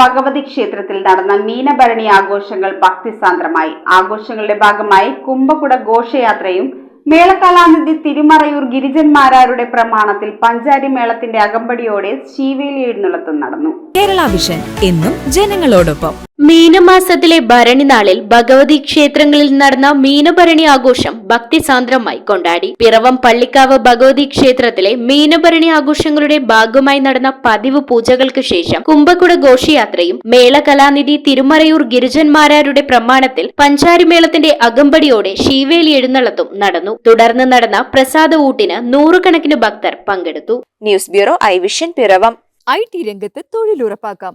ഭഗവതി ക്ഷേത്രത്തിൽ നടന്ന മീനഭരണി ആഘോഷങ്ങൾ ഭക്തിസാന്ദ്രമായി. ആഘോഷങ്ങളുടെ ഭാഗമായി കുംഭകുട ഘോഷയാത്രയും മേളകലാനിധി തിരുമറയൂർ ഗിരിജന്മാരാരുടെ പ്രമാണത്തിൽ പഞ്ചാരി മേളത്തിന്റെ അകമ്പടിയോടെ ശീവേലി എഴുന്നള്ളത്തും നടന്നു. കേരള വിഷൻ എന്നും ജനങ്ങളോടൊപ്പം. മീനമാസത്തിലെ ഭരണിനാളിൽ ഭഗവതി ക്ഷേത്രങ്ങളിൽ നടന്ന മീനഭരണി ആഘോഷം ഭക്തിസാന്ദ്രമായി കൊണ്ടാടി. പിറവം പള്ളിക്കാവ് ഭഗവതി ക്ഷേത്രത്തിലെ മീനഭരണി ആഘോഷങ്ങളുടെ ഭാഗമായി നടന്ന പതിവ് പൂജകൾക്ക് ശേഷം കുംഭകുട ഘോഷയാത്രയും മേള കലാനിധി തിരുമറയൂർ ഗിരിജന്മാരാരുടെ പ്രമാണത്തിൽ പഞ്ചാരിമേളത്തിന്റെ അകമ്പടിയോടെ ശീവേലി എഴുന്നള്ളത്തും നടന്നു. തുടർന്ന് നടന്ന പ്രസാദ ഊട്ടിന് നൂറുകണക്കിന് ഭക്തർ പങ്കെടുത്തു. News bureau I vision Piravam. I T രംഗത്ത് തൊഴിലുറപ്പാക്കാം.